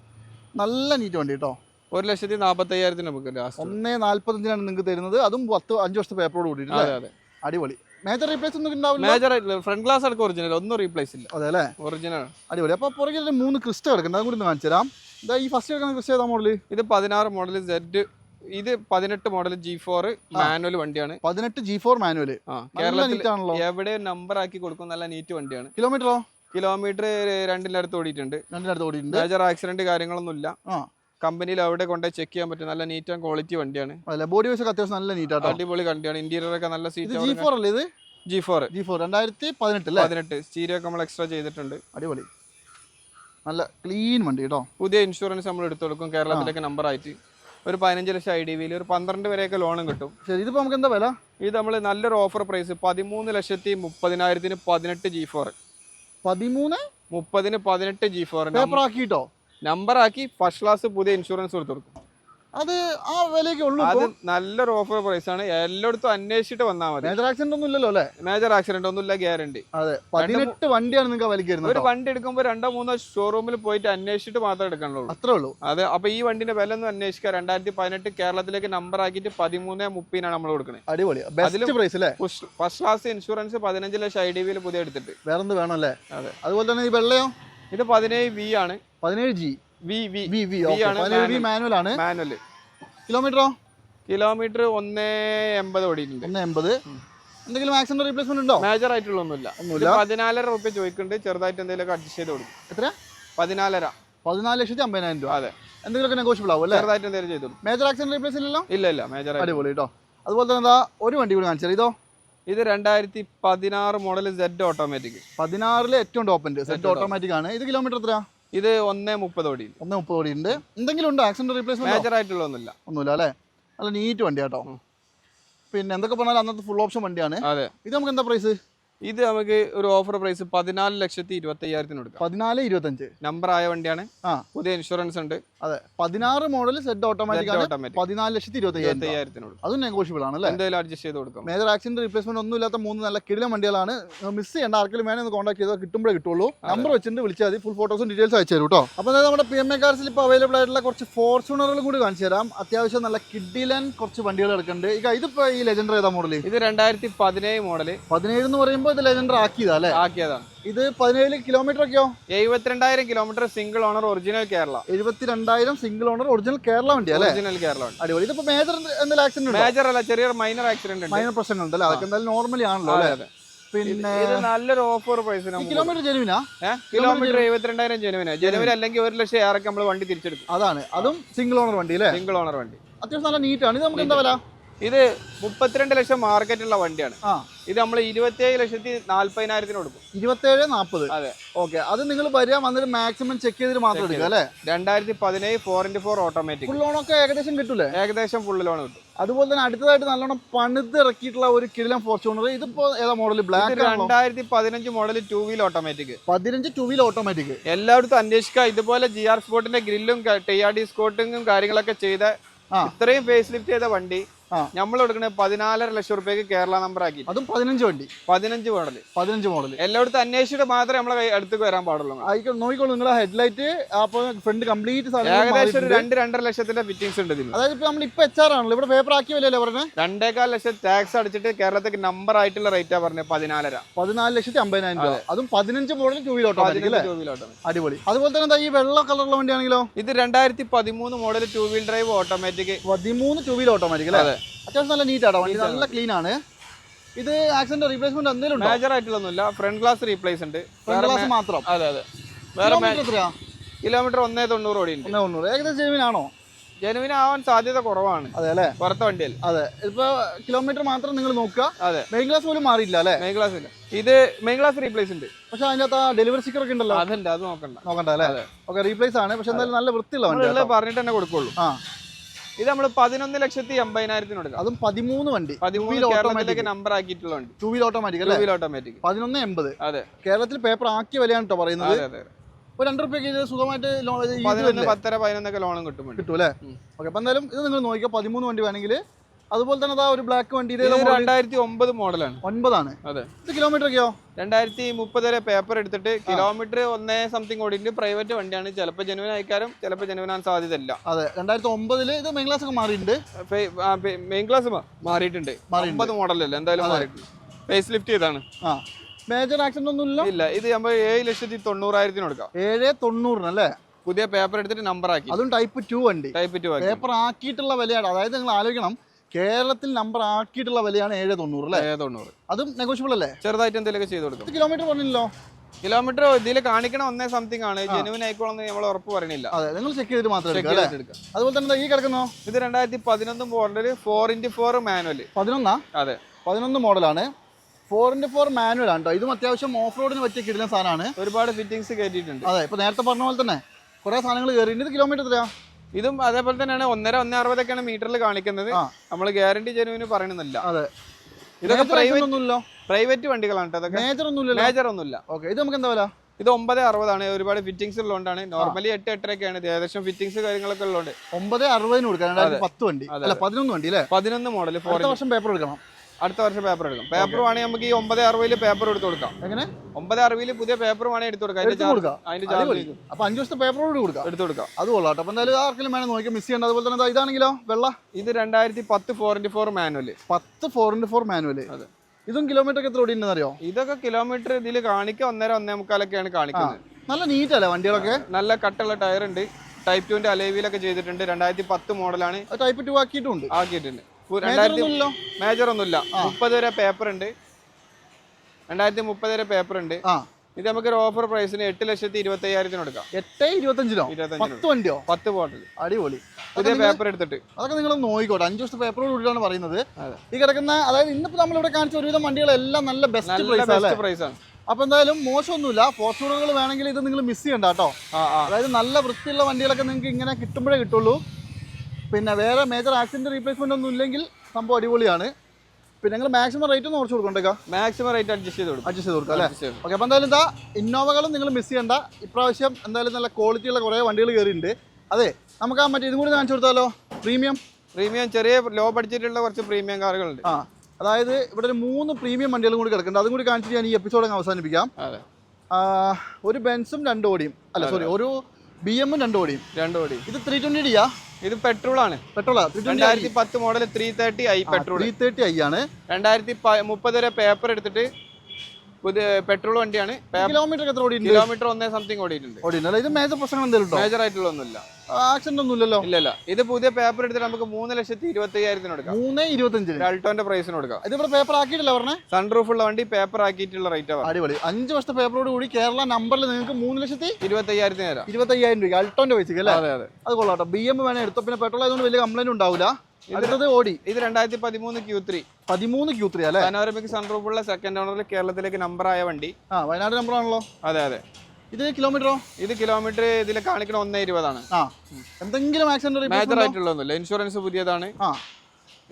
നല്ല നീറ്റ് വണ്ടി കേട്ടോ. ഒരു ലക്ഷത്തി നാൽപ്പത്തയ്യായിരത്തിന് നമുക്ക് ഒന്നേ നാൽപ്പത്തഞ്ചിനാണ് നിങ്ങൾക്ക് തരുന്നത്. അതും പത്ത് അഞ്ച് വർഷത്തെ പേപ്പറോട് കൂടിയിട്ട് അതെ അതെ. അടിപൊളി. മേജർ റീപ്ലേസ് ഒന്നും ഉണ്ടാവില്ല. മേജർ ഫ്രണ്ട് ഗ്ലാസ് അടക്കം ഒറിജിനൽ ഒന്നും റീപ്ലേസ് ഇല്ല. അതെ അല്ലേ? ഒറിജിനൽ അടിപൊളി. അപ്പോൾ പുറകിൽ ഒരു മൂന്ന് ക്രിസ്റ്റ് കിടക്കുന്നത് അതും കൂടി ഒന്ന് കാണിച്ചു തരാം. ഇതാ ഈ ഫസ്റ്റ് കിടക്കുന്ന ക്രിസ്റ്റ് ഏതാ മോഡൽ ഇത് പതിനാറ് മോഡൽ സെഡ് ഇത് പതിനെട്ട് മോഡൽ ജി ഫോർ മാനുവൽ വണ്ടിയാണ്. പതിനെട്ട് ജി ഫോർ മാനുവൽ കേരളത്തിലാണല്ലോ കേരളത്തിൽ എവിടെ നമ്പർ ആക്കി കൊടുക്കും നല്ല നീറ്റ് വണ്ടിയാണ്. കിലോമീറ്ററോ കിലോമീറ്റർ രണ്ടിന്റെ അടുത്ത് ഓടിയിട്ടുണ്ട്. രണ്ടിന്റെ അടുത്ത് ഓടിയിട്ടുണ്ട്. മേജർ ആക്സിഡന്റ് കാര്യങ്ങളൊന്നും ഇല്ല ആ. കമ്പനിയിൽ അവിടെ കൊണ്ടുപോയി ചെക്ക് ചെയ്യാൻ പറ്റും. നല്ല നീറ്റ് ആൻഡ് ക്വാളിറ്റി വണ്ടിയാണ്. അല്ല ബോഡി വൈസ് ഒക്കെ അത്യാവശ്യം നല്ല നീറ്റ് ആട്ടോ? അടിപൊളി കണ്ടിയാണ് ഇന്റീരിയർ ഒക്കെ നല്ല സീറ്റ് ജി ഫോർ അല്ലേ ഇത്? ജി ഫോർ ജി ഫോർ രണ്ടായിരത്തി പതിനെട്ട് അല്ലേ? പതിനെറ്റ് സ്റ്റീരിയോ ഒക്കെ നമ്മൾ എക്സ്ട്രാ ചെയ്തിട്ടുണ്ട്. അടിപൊളി. നല്ല ക്ലീൻ വണ്ടി കേട്ടോ പുതിയ ഇൻഷുറൻസ് നമ്മൾ എടുത്തു കൊടുക്കും. കേരളത്തിലൊക്കെ നമ്പർ ആയിട്ട്. ഒരു പതിനഞ്ച് ലക്ഷം ഐ ഡി വിയിൽ ഒരു പന്ത്രണ്ട് വരെയൊക്കെ ലോണും കിട്ടും. ശരി ഇതിപ്പോൾ നമുക്ക് എന്താ വില? ഇത് നമ്മൾ നല്ലൊരു ഓഫർ പ്രൈസ് പതിമൂന്ന് ലക്ഷത്തി മുപ്പതിനായിരത്തിന് പതിനെട്ട് ജി ഫോർ പതിമൂന്ന്? മുപ്പതിന് പതിനെട്ട് ജി ഫോർ പേപ്പർ ആക്കിട്ടോ നമ്പർ ആക്കി ഫസ്റ്റ് ക്ലാസ് പുതിയ ഇൻഷുറൻസ് കൊടുത്തു കൊടുക്കും. അത് ആ വിലയൊക്കെ ഉള്ളൂ അത് നല്ലൊരു ഓഫർ പ്രൈസ് ആണ്. എല്ലായിടത്തും അന്വേഷിച്ചിട്ട് വന്നാൽ മതി. മേജർ ആക്സിഡന്റ് ഒന്നും ഇല്ലല്ലോ അല്ലേ? മേജർ ആക്സിഡന്റ് ഒന്നും ഇല്ല ഗ്യാരണ്ടി അതെ പതിനെട്ട് വണ്ടിയാണ് നിങ്ങൾക്ക് വലിക്കുന്നത് വിലക്ക് ഒരു വണ്ടി എടുക്കുമ്പോൾ രണ്ടോ മൂന്നോ ഷോറൂമിൽ പോയിട്ട് അന്വേഷിച്ചിട്ട് മാത്രമേ എടുക്കാനുള്ളൂ. അത്രേ ഉള്ളൂ. അതെ. അപ്പൊ ഈ വണ്ടിന്റെ വില ഒന്നും അന്വേഷിക്കുക. രണ്ടായിരത്തി പതിനെട്ട് കേരളത്തിലേക്ക് നമ്പർ ആക്കിയിട്ട് പതിമൂന്ന് മുപ്പതിനാണ് നമ്മൾ കൊടുക്കുന്നത് അടിപൊളി. ബെസ്റ്റ് പ്രൈസ് അല്ലേ? ഫസ്റ്റ് ക്ലാസ് ഇൻഷുറൻസ് പതിനഞ്ച് ലക്ഷം ഐ ഡി വിയിൽ പുതിയ എടുത്തിട്ട്. വേറെന്ത് വേണം അല്ലേ? അതെ. അതുപോലെ തന്നെ ഈ വെള്ളയോ? ഇത് പതിനേഴ് വി ആണ്. പതിനേഴ് G. V V. V V. പതിനേഴ്. മാനുവൽ. ആണ്. മാനുവൽ. കിലോമീറ്ററോ? കിലോമീറ്റർ ഒന്ന് എൺപത് ഓടിയിട്ടുണ്ട്. ഒന്ന് എൺപത്. എന്തെങ്കിലും ആക്സിഡന്റ് റീപ്ലേസ്മെന്റ് ഉണ്ടോ? മേജർ ആയിട്ടുള്ള ഒന്നുമില്ല. പതിനാലര റുപ്യ ചോദിക്കുന്നുണ്ട്. ചെറുതായിട്ട് എന്തെങ്കിലും അഡ്ജസ്റ്റ് ചെയ്ത് കൊടുക്കും. എത്ര? പതിനാലര. പതിനാല് ലക്ഷത്തി അമ്പതിനായിരം രൂപ. അതെ. എന്തെങ്കിലും നെഗോഷ്യബിൾ ആവും അല്ലേ? ചെറുതായിട്ട് എന്തെങ്കിലും ചെയ്തു മേജർ ആക്സിഡന്റ് റീപ്ലേസ് ഇല്ലല്ലോ? ഇല്ല ഇല്ല. മേജർ അടിപൊളി കേട്ടോ അതുപോലെ തന്നെ എന്താ ഒരു വണ്ടി കൂടി കാണിച്ചാൽ ഇതോ? ഇത് രണ്ടായിരത്തി പതിനാറ് മോഡൽ സെഡ് ഓട്ടോമാറ്റിക് പതിനാറിലെ ഏറ്റവും ടോപ്പിന്റെ സെറ്റ് ഓട്ടോമാറ്റിക് ആണ്. ഇത് കിലോമീറ്റർ എത്രയാ? ഇത് ഒന്നേ മുപ്പത് ഓടി ഒന്ന് മുപ്പത് കോടി ഉണ്ട് എന്തെങ്കിലും ഉണ്ടോ? ആക്സിഡന്റ് റീപ്ലേസ്മെന്റ് മേജർ ആയിട്ടുള്ള ഒന്നുമില്ല ഒന്നുമില്ല അല്ലേ? നല്ല നീറ്റ് വണ്ടി കേട്ടോ പിന്നെ എന്തൊക്കെ പറഞ്ഞാലും അന്നത്തെ ഫുൾ ഓപ്ഷൻ വണ്ടിയാണ്. അതെ. ഇത് നമുക്ക് എന്താ പ്രൈസ് ഇത് നമുക്ക് ഒരു ഓഫർ പ്രൈസ് പതിനാല് ലക്ഷത്തി ഇരുപത്തി അയ്യായിരത്തിന് കൊടുക്കാം. പതിനാല് ഇരുപത്തഞ്ച്. നമ്പർ ആയ വണ്ടിയാണ്. ആ. പുതിയ ഇൻഷുറൻസ് ഉണ്ട്. അതെ. പതിനാറ് മോഡൽ സെറ്റ് ഓട്ടോമാറ്റിക് ആണ് പതിനാല് ലക്ഷത്തി ഇരുപത്തി ഇരുപത്തി അയ്യായിരം അയ്യായിരത്തിന് അതും നെഗോഷ്യബിൾ ആണ് അല്ലേ എന്തെങ്കിലും അഡ്ജസ്റ്റ് ചെയ്ത് കൊടുക്കാം. മേജർ ആക്സിഡന്റ് റീപ്ലേസ്മെന്റ് ഒന്നും ഇല്ലാത്ത മൂന്ന് നല്ല കിടിലം വണ്ടികളാണ്. മിസ് ചെയ്യേണ്ട ആർക്കെങ്കിലും വേണേ ഒന്ന് കോൺടാക്ട് ചെയ്താൽ കിട്ടുമ്പോഴേ കിട്ടുള്ളൂ. നമ്പർ വെച്ചിട്ട് വിളിച്ചാൽ മതി. ഫുൾ ഫോട്ടോസും ഡീറ്റെയിൽസ് അയച്ചു തരും കേട്ടോ അപ്പോൾ അതായത് നമ്മുടെ പി എം എ കാർസിൽ ഇപ്പോൾ അവൈലബിൾ ആയിട്ടുള്ള കുറച്ച് ഫോർച്യൂണറുകൾ കൂടി കാണിച്ചു തരാം. അത്യാവശ്യം നല്ല കിഡിലൻ കുറച്ച് വണ്ടികൾ എടുക്കുന്നുണ്ട്. ഇതിപ്പോ ഈ ലെജൻഡർ ഏതാ മോഡൽ ഇത് രണ്ടായിരത്തി പതിനേഴ് മോഡൽ പതിനേഴ് എന്ന് പറയുമ്പോൾ ഇത് ലെജൻഡർ ആക്കിയതാ അല്ലേ? ആക്കിയതാണ്. ഇത് പതിനേഴ് കിലോമീറ്റർ ഒക്കെയോ? എഴുപത്തിരണ്ടായിരം kilometre single owner original Kerala. എഴുപത്തിരണ്ടായിരം single owner original Kerala വണ്ടി അല്ലേ? ഒറിജിനൽ കേരള അടിപൊളി. ഇതിപ്പോ മേജർ എന്തെങ്കിലും ആക്സിഡന്റ് മേജർ അല്ല ചെറിയ മൈനർ ആക്സിഡന്റ് മൈനർ പ്രശ്നങ്ങൾ അല്ലേ അതൊക്കെ എന്തായാലും നോർമലി ആണല്ലോ അല്ലേ? പിന്നെ നല്ലൊരു ഓഫർ പ്രൈസിന് കിലോമീറ്റർ ജെനുവിനാ കിലോമീറ്റർ എഴുപത്തിരണ്ടായിരം ജെനുവിനാ ജനുവിന് അല്ലെങ്കിൽ ഒരു ലക്ഷം ഏറൊക്കെ നമ്മൾ വണ്ടി തിരിച്ചെടുക്കും. അതാണ്. അതും സിംഗിൾ ഓണർ വണ്ടി അല്ലേ? സിംഗിൾ ഓണർ വണ്ടി. അത്യാവശ്യം നല്ല നീറ്റാണ് ഇത് നമുക്ക് എന്താ വില? ഇത് മുപ്പത്തിരണ്ട് ലക്ഷം മാർക്കറ്റുള്ള വണ്ടിയാണ്. ഇത് നമ്മൾ ഇരുപത്തിയേഴ് ലക്ഷത്തി നാല്പതിനായിരത്തിന് കൊടുക്കും. ഇരുപത്തിയേഴ് നാൽപ്പത് അതെ. ഓക്കെ. അത് നിങ്ങൾ വരിക വന്നിട്ട് മാക്സിമം ചെക്ക് ചെയ്തിട്ട് മാത്രം എടുക്കുക അല്ലേ? രണ്ടായിരത്തി പതിനേഴ് four into four automatic full ലോണൊക്കെ ഏകദേശം കിട്ടൂലേ? ഏകദേശം ഫുൾ ലോൺ കിട്ടും. അതുപോലെ തന്നെ അടുത്തതായിട്ട് നല്ലോണം പണിത് ഇറക്കിയിട്ടുള്ള ഒരു കിടിലം ഫോർച്യൂണർ ഇതിപ്പോ ഏതാ മോഡൽ ബ്ലാക്ക് രണ്ടായിരത്തി പതിനഞ്ച് മോഡൽ ടൂ വീൽ ഓട്ടോമാറ്റിക് പതിനഞ്ച് ടു വീൽ ഓട്ടോമാറ്റിക് എല്ലായിടത്തും അന്വേഷിക്കുക. ഇതുപോലെ ജി ആർ സ്പോർട്ടിന്റെ ഗ്രില്ലും ടി ആർ ഡി സ്കോട്ടിങ്ങും കാര്യങ്ങളൊക്കെ ചെയ്ത ഇത്രയും ഫേസ് ലിഫ്റ്റ് ചെയ്ത വണ്ടി. നമ്മൾ എടുക്കണേ പതിനാലര ലക്ഷം റുപ്യക്ക് കേരള നമ്പർ ആക്കി അതും പതിനഞ്ച് വണ്ടി. പതിനഞ്ച് മോഡൽ പതിനഞ്ച് മോഡൽ എല്ലായിടത്തും അന്വേഷിച്ചിട്ട് മാത്രമേ നമ്മളെ അടുത്ത് അടുത്തേക്ക് വരാൻ പാടുള്ളൂ ആയിക്കോ നോക്കിക്കോളൂ നിങ്ങളെ ഹെഡ്ലൈറ്റ് അപ്പൊ ഫ്രണ്ട് കംപ്ലീറ്റ് ഏകദേശം ഒരു രണ്ട് രണ്ടര ലക്ഷത്തിന്റെ ഫിറ്റിംഗ്സ് ഉണ്ട് ഇതിൽ അതായത് ഇപ്പൊ നമ്മൾ ഇപ്പൊ എച്ച് ആർ ആണല്ലോ ഇവിടെ പേപ്പർ ആക്കി വിലയല്ലേ പറഞ്ഞത് രണ്ടേകാൽ ലക്ഷം ടാക്സ് അടിച്ചിട്ട് കേരളത്തേക്ക് നമ്പർ ആയിട്ടുള്ള റേറ്റാ പറഞ്ഞത് പതിനാലര. പതിനാല് ലക്ഷത്തി അമ്പതിനായിരം രൂപ. അതും. പതിനഞ്ച് മോഡൽ ടു വീൽ ഓട്ടോമാറ്റിക് അല്ലേ? ടൂ വീൽ ഓട്ടോമാറ്റിക് അടിപൊളി. അതുപോലെ തന്നെ ഈ വെള്ള കളറുള്ള വണ്ടിയാണെങ്കിലോ? ഇത് രണ്ടായിരത്തി പതിമൂന്ന് model two wheel drive automatic പതിമൂന്ന് ടൂ വീൽ ഓട്ടോമാറ്റിക് അല്ലേ. അത്യാവശ്യം നല്ല നീറ്റ് ആട്ടോ. വണ്ടി നല്ല ക്ലീൻ ആണ്. ഇത് ആക്സിഡന്റ് റീപ്ലേസ്മെന്റ് എന്തെങ്കിലും മേജർ ആയിട്ടുള്ളൊന്നുമില്ല ഫ്രണ്ട് ഗ്ലാസ് റീപ്ലേസ് ഉണ്ട്. ഫ്രണ്ട് ഗ്ലാസ് മാത്രം? അതെ അതെ. വേറെ കിലോമീറ്റർ ഒന്നേ തൊണ്ണൂറ് ഓടി ഉണ്ട് തൊണ്ണൂറ്. ഏകദേശം ജെനുവിൻ ആണോ? ജെനുവിൻ ആവാൻ സാധ്യത കുറവാണ്. അതെ അല്ലേ? പുറത്തെ വണ്ടിയിൽ. അതെ. ഇപ്പൊ കിലോമീറ്റർ മാത്രം നിങ്ങൾ നോക്കുക. അതെ. മെയിൻ ഗ്ലാസ് പോലും മാറിയില്ല അല്ലേ? മെയിൻ ക്ലാസ് ഇല്ല. ഇത് മെയിൻ ഗ്ലാസ് റീപ്ലേസ് ഉണ്ട്. പക്ഷെ അതിന്റെ അകത്ത് ഡെലിവറി സ്റ്റിക്കർ ഒക്കെ ഉണ്ടല്ലോ? അതുണ്ട് അത് നോക്കണ്ട. നോക്കണ്ട അല്ലേ. ഓക്കെ റീപ്ലേസ് ആണ്. പക്ഷെ എന്തായാലും നല്ല വൃത്തിയുള്ള പറഞ്ഞിട്ട് തന്നെ കൊടുക്കുള്ളൂ. ആ. ഇത് നമ്മൾ പതിനൊന്ന് ലക്ഷത്തി എൺപതിനായിരത്തിന് കൊടുക്കാം അതും പതിമൂന്ന് വണ്ടി. പതിമൂന്ന് കേരളത്തിലേക്ക് നമ്പർ ആക്കിയിട്ടുള്ള വണ്ടി. Two wheel automatic two wheel automatic പതിനൊന്ന് എൺപത്. അതെ. കേരളത്തിൽ പേപ്പർ ആക്കി വിലയാണ് കേട്ടോ പറയുന്നത്. അതെ അതെ ഒരു രണ്ട് റുപ്യ സുഖമായിട്ട് ലോൺ പതിനൊന്ന്? പത്തര പതിനൊന്നൊക്കെ ലോണും കിട്ടും. കിട്ടും അല്ലേ ഓക്കെ അപ്പൊ എന്തായാലും ഇത് നിങ്ങൾ നോക്കിയാൽ പതിമൂന്ന് വണ്ടി വേണമെങ്കിൽ അതുപോലെ തന്നെ അതാ ഒരു ബ്ലാക്ക് വണ്ടി? രണ്ടായിരത്തി ഒമ്പത് മോഡലാണ്. ഒൻപതാണ്. അതെ. ഇത് കിലോമീറ്റർ ഒക്കെയോ? രണ്ടായിരത്തി മുപ്പത് വരെ പേപ്പർ എടുത്തിട്ട് കിലോമീറ്റർ ഒന്നേ സംതിങ് ഓടിയിട്ട് പ്രൈവറ്റ് വണ്ടിയാണ്. ചിലപ്പോൾ ജനുവൻ അയക്കാരും ചിലപ്പോൾ ജനുവനാൻ സാധ്യത ഇല്ല അതെ. രണ്ടായിരത്തി ഒമ്പതിൽ ഇത് മെയിൻ ക്ലാസ് ഒക്കെ മാറിയിട്ടുണ്ട്? മെയിൻ ക്ലാസ് മാറിയിട്ടുണ്ട്. മാറിയിട്ടുണ്ട്. ഒമ്പത് മോഡലല്ലേ എന്തായാലും മാറിയിട്ടുണ്ട്. ഫേസ് ലിഫ്റ്റ് ചെയ്താണ്. ആ. മേജർ ആക്സിഡന്റ് ഒന്നും ഇല്ല ഇല്ല ഇത് നമ്മൾ ഏഴ് ലക്ഷത്തി തൊണ്ണൂറായിരത്തിന് കൊടുക്കാം. ഏഴ് തൊണ്ണൂറിന് അല്ലേ? പുതിയ പേപ്പർ എടുത്തിട്ട് നമ്പർ ആക്കി. അതും ടൈപ്പ് ടു വണ്ടി. ടൈപ്പ് ടു പേപ്പർ ആക്കിയിട്ടുള്ള വിലയാണ്. അതായത് നിങ്ങൾ ആലോചിക്കണം കേരളത്തിൽ നമ്പർ ആക്കിയിട്ടുള്ള വിലയാണ് ഏഴ് തൊണ്ണൂറ് അല്ലേ? ഏഴ് തൊണ്ണൂറ്. അതും നെഗോഷ്യബിൾ അല്ലേ? ചെറുതായിട്ട് എന്തെങ്കിലും ചെയ്ത് കൊടുക്കും. കിലോമീറ്റർ പറഞ്ഞില്ലല്ലോ? കിലോമീറ്റർ ഇതിൽ കാണിക്കണ ഒന്നേ സംതിങ് ആണ്. ജെനുവിൻ ആയിക്കോളെന്ന് നമ്മൾ ഉറപ്പ് പറയണില്ല. അതെ നിങ്ങൾ ചെക്ക് ചെയ്തിട്ട് മാത്രമേ. അതുപോലെ തന്നെ ഈ കിടക്കുന്നോ? ഇത് രണ്ടായിരത്തി പതിനൊന്ന് model four into four manual പതിനൊന്നാ? അതെ. പതിനൊന്ന് മോഡലാണ് ഫോർ ഇന്റു ഫോർ മാനുവൽ ആണ് കേട്ടോ ഇതും അത്യാവശ്യം ഓഫ് റോഡിന് പറ്റിയ കിടിലൻ സാധനമാണ്. ഒരുപാട് ഫിറ്റിങ്സ് കയറ്റിയിട്ടുണ്ട് അതെ ഇപ്പൊ നേരത്തെ പറഞ്ഞ പോലെ തന്നെ കുറേ സാധനങ്ങൾ കയറിയിട്ടുണ്ട് ഇത് കിലോമീറ്റർ എത്രയാ? ഇതും അതേപോലെ തന്നെയാണ്. ഒന്നര ഒന്നേ അറുപതൊക്കെയാണ് മീറ്ററിൽ കാണിക്കുന്നത്. നമ്മൾ ഗ്യാരണ്ടി ജനുവിന് പറയണമെന്നില്ല അതെ. ഇതൊക്കെ പ്രൈവറ്റ് ഒന്നുമില്ലോ പ്രൈവറ്റ് വണ്ടികളാണ് കേട്ടോ മേജർ ഒന്നുമില്ലല്ലോ? മേജർ ഒന്നുമില്ല. ഓക്കെ. ഇത് നമുക്ക് എന്താ വില? ഇത് ഒമ്പത് അറുപതാണ്. ഒരുപാട് ഫിറ്റിംഗ്സ് ഉള്ളതുകൊണ്ടാണ്. നോർമലി എട്ട് എട്ടരയൊക്കെയാണ്. ഇത് ഏകദേശം ഫിറ്റിംഗ്സ് കാര്യങ്ങളൊക്കെ ഉള്ളതുകൊണ്ട്. ഒമ്പത് അറുപതിന് കൊടുക്കാം. പത്ത് വണ്ടി. അല്ല പതിനൊന്ന് വണ്ടി അല്ലേ? പതിനൊന്ന് മോഡൽ ഫോർ വർഷം പേപ്പർ എടുക്കണം. അടുത്ത വർഷം പേപ്പർ എടുക്കും. പേപ്പർ വേണമെങ്കിൽ നമുക്ക് ഈ ഒമ്പത് അറുപതിൽ പേപ്പർ എടുത്തു കൊടുക്കാം. എങ്ങനെ? ഒമ്പത് അറുപതിൽ പുതിയ പേപ്പർ വേണമെങ്കിൽ എടുത്തു കൊടുക്കാം. അതിന്റെ കൊടുക്കാം. അതിന്റെ ചാർജ് അപ്പൊ അഞ്ചു ദിവസത്തെ പേപ്പർ കൂടി കൊടുക്കാം. എടുത്തു കൊടുക്കാം. അത് കൊള്ളാം അപ്പൊ എന്തായാലും ആർക്കെങ്കിലും വേണം നോക്കി മിസ് ചെയ്യേണ്ട അതുപോലെ തന്നെ ഇതാണെങ്കിലോ? വെള്ള? ഇത് രണ്ടായിരത്തി പത്ത് ഫോർ ഇന്റു ഫോർ മാനുവൽ പത്ത് ഫോർ ഇന്റു ഫോർ മാനുവൽ അതെ. ഇതും കിലോമീറ്റർ എത്ര ഓടിയുണ്ടെന്ന് അറിയോ ഇതൊക്കെ കിലോമീറ്റർ ഇതിൽ കാണിക്കുക ഒന്നര ഒന്നേ മുക്കാലൊക്കെയാണ് കാണിക്കുന്നത്. നല്ല നീറ്റ് അല്ലേ വണ്ടികളൊക്കെ? നല്ല കട്ടുള്ള ടയർ ഉണ്ട് ടൈപ്പ് ടുവിന്റെ അലേവിയിലൊക്കെ ചെയ്തിട്ടുണ്ട്. രണ്ടായിരത്തി പത്ത് മോഡലാണ് ടൈപ്പ് ടു ആക്കിയിട്ടുണ്ട് ആക്കിയിട്ടുണ്ട്. മേജർ ഒന്നുമില്ല. മുപ്പത് വരെ പേപ്പർ ഉണ്ട്. രണ്ടായിരത്തി മുപ്പത് വരെ പേപ്പർ ഉണ്ട് ഇത് നമുക്ക് ഒരു ഓഫർ പ്രൈസിന് എട്ട് ലക്ഷത്തി ഇരുപത്തി അയ്യായിരത്തിന് എടുക്കാം എട്ട് ഇരുപത്തഞ്ചിനോ? പത്ത് വണ്ടിയോ? പത്ത് ബോട്ടിൽ അടിപൊളി. പുതിയ പേപ്പർ എടുത്തിട്ട്. അതൊക്കെ നിങ്ങൾ നോക്കിക്കോട്ടെ. അഞ്ചു ദിവസത്തെ പേപ്പറോട് കൂടിയാണ് പറയുന്നത്. ഈ കിടക്കുന്ന അതായത് ഇന്നിപ്പോ നമ്മളിവിടെ കാണിച്ച ഒരുവിധം വണ്ടികളെല്ലാം നല്ല ബെസ്റ്റ് പ്രൈസ് ആണ്. അപ്പൊ എന്തായാലും മോശമൊന്നുമില്ല. ഫോർച്യൂണറുകൾ വേണമെങ്കിൽ ഇത് നിങ്ങൾ മിസ് ചെയ്യണ്ട കേട്ടോ. അതായത് നല്ല വൃത്തിയുള്ള വണ്ടികളൊക്കെ നിങ്ങൾക്ക് ഇങ്ങനെ കിട്ടുമ്പോഴേ കിട്ടുള്ളൂ. പിന്നെ വേറെ മേജർ ആക്സിഡന്റ് റീപ്ലേസ്മെന്റ് ഒന്നും ഇല്ലെങ്കിൽ സംഭവം അടിപൊളിയാണ്. പിന്നെ നിങ്ങൾ മാക്സിമം റേറ്റ് ഒന്ന് കുറച്ച് കൊടുക്കണ്ടേക്കാ മാക്സിമം റേറ്റ് അഡ്ജസ്റ്റ് ചെയ്ത് കൊടുക്കും. അഡ്ജസ്റ്റ് ചെയ്ത് കൊടുക്കാം അല്ലേ. ഓക്കെ അപ്പോൾ എന്തായാലും ഇതാ ഇന്നോവകളും നിങ്ങൾ മിസ് ചെയ്യണ്ട. ഇപ്രാവശ്യം എന്തായാലും നല്ല ക്വാളിറ്റിയുള്ള കുറേ വണ്ടികൾ കയറിയിട്ടുണ്ട് അതെ നമുക്ക് ആ മറ്റേ ഇതും കൂടി കാണിച്ചു കൊടുത്താലോ? പ്രീമിയം പ്രീമിയം ചെറിയ ലോ ബഡ്ജറ്റിലുള്ള കുറച്ച് പ്രീമിയം കാറുകളുണ്ട്. ആ അതായത് ഇവിടെ ഒരു മൂന്ന് പ്രീമിയം വണ്ടികളും കൂടി കിടക്കുന്നുണ്ട്. അതും കൂടി കാണിച്ചിട്ട് ഞാൻ ഈ എപ്പിസോഡ് അങ്ങ് അവസാനിപ്പിക്കാം. ഒരു ബെൻസും രണ്ട് ഓടിയും. അല്ല സോറി ഒരു ബി എമ്മും രണ്ട് ഓടിയും. രണ്ടു കോടി ഇത് ത്രീ ട്വന്റി ഡിയാ? ഇത് പെട്രോൾ ആണ്. പെട്രോൾ രണ്ടായിരത്തി പത്ത് model three thirty I petrol three thirty I ആണ്. രണ്ടായിരത്തി മുപ്പത് വരെ പേപ്പർ എടുത്തിട്ട് പെട്രോൾ വണ്ടിയാണ്. കിലോമീറ്റർ എത്ര ഓടിയുണ്ട് കിലോമീറ്റർ ഒന്നേ സംതിങ് ഓടിയിട്ടുണ്ട്. ഇത് മേജർ പ്രശ്നങ്ങൾ എന്തെങ്കിലും മേജർ ആയിട്ടുള്ള ഒന്നുമില്ല. ആക്സിഡന്റ് ഒന്നുമില്ലല്ലോ ഇല്ലല്ല? ഇത് പുതിയ പേപ്പർ എടുത്തിട്ട് നമുക്ക് മൂന്ന് ലക്ഷത്തി ഇരുപത്തി അയ്യായിരത്തിന് കൊടുക്കാം. മൂന്ന് ഇരുപത്തഞ്ചിന്? അൾട്ടോന്റെ പ്രൈസിന് കൊടുക്കാം. ഇത് ഇവിടെ പേപ്പർ ആക്കിയിട്ടില്ല പറഞ്ഞേ? സൺറൂഫ് ഉള്ള വണ്ടി പേപ്പർ ആക്കിയിട്ടുള്ള റേറ്റ് ആണ് അടിപൊളി. അഞ്ച് വർഷത്തെ പേപ്പറോട് കൂടി കേരള നമ്പറിൽ നിങ്ങൾക്ക് മൂന്ന് ലക്ഷത്തി ഇരുപത്തി അയ്യായിരത്തിന് തരാം. ഇരുപത്തി അയ്യായിരം രൂപ അൾട്ടോന്റെ പൈസ അല്ലേ? അതെ അതെ. അത് കൊള്ളാട്ടോ ബി എം വേണേ എടുത്തോ. പിന്നെ പെട്രോൾ ആയതുകൊണ്ട് വലിയ കംപ്ലൈന്റ് ഉണ്ടാവില്ല അടുത്തത് ഓടി. ഇത് രണ്ടായിരത്തി പതിമൂന്ന് ക്യൂ ത്രീ പതിമൂന്ന് ക്യൂ ത്രീ അല്ലേ? പനോരമിക് സൺറൂഫ് ഉള്ള സെക്കൻഡ് ഓണറിൽ കേരളത്തിലേക്ക് നമ്പർ ആയ വണ്ടി. ആ വയനാട് നമ്പർ ആണല്ലോ. അതെ അതെ. ഇത് കിലോമീറ്ററോ ഇത് കിലോമീറ്റർ ഇതിൽ കാണിക്കണ ഒന്നേ ഇരുപതാണ് എന്തെങ്കിലും ആക്സിഡന്റ് മേജർ ആയിട്ടുള്ളതൊന്നുമില്ല. ഇൻഷുറൻസ് പുതിയതാണ്.